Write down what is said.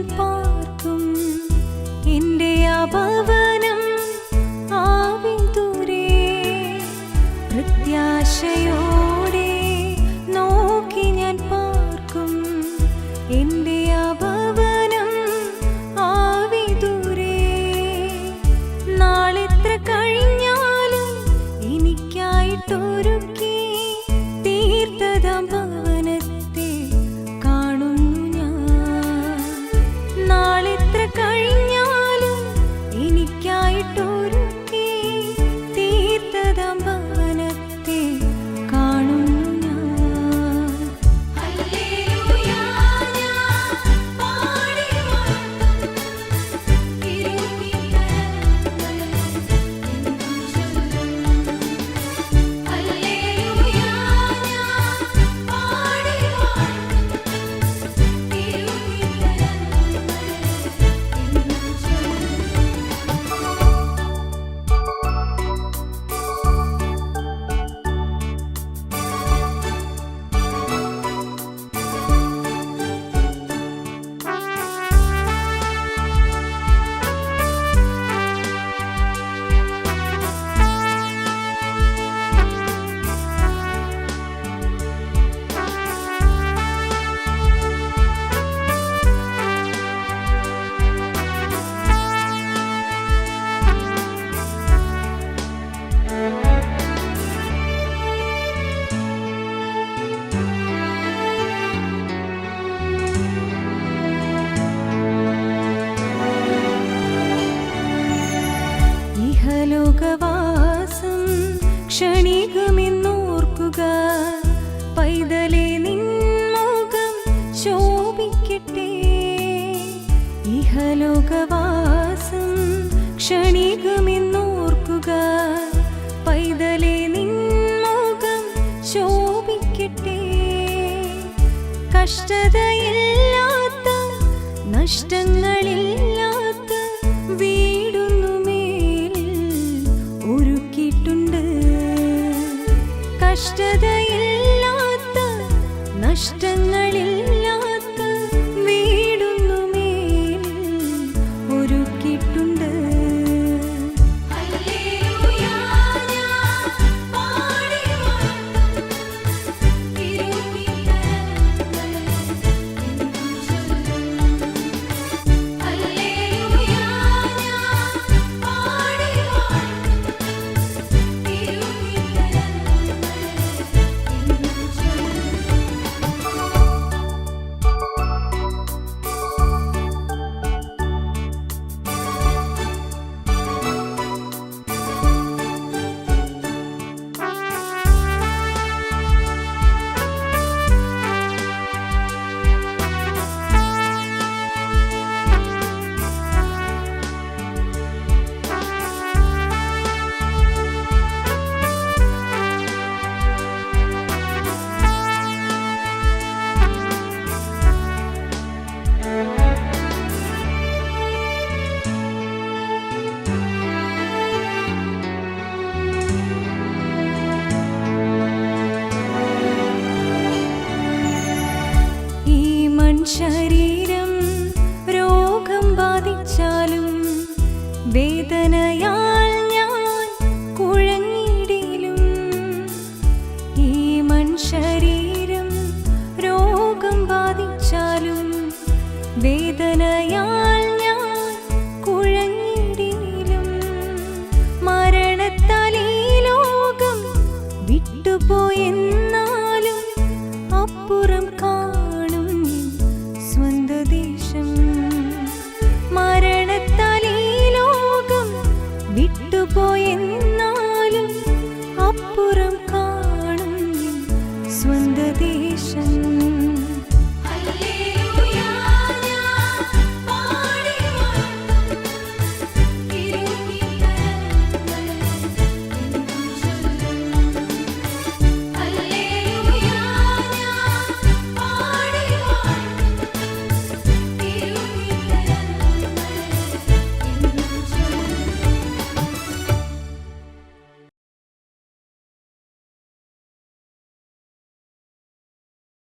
ഞാൻ പാർക്കും എന്റെ അപവനം ആവി ദൂരെ. പ്രത്യാശയോടെ നോക്കി ഞാൻ പാർക്കും എന്റെ അപവനം ആവി ദൂരെ. നാളെത്ര കഴിഞ്ഞാലും എനിക്കായിട്ടൊരുക്കി ലോകവാസം ക്ഷണികമെന്നോർക്കുക. പൈതലെ നിന്നോകം ശോഭിക്കട്ടെ. ഇഹലോകവാസം ക്ഷണികമെന്നോർക്കുക. പൈതലെ നിന്നോകം ശോഭിക്കട്ടെ. കഷ്ടതയില്ലാത്ത നഷ്ടങ്ങളില്ല സ്പഷ്ടതയില്ലാത്ത നഷ്ടങ്ങൾ ശരീരം രോഗം ബാധിച്ചാലും വേദന പോയെന്നാലും അപ്പുറം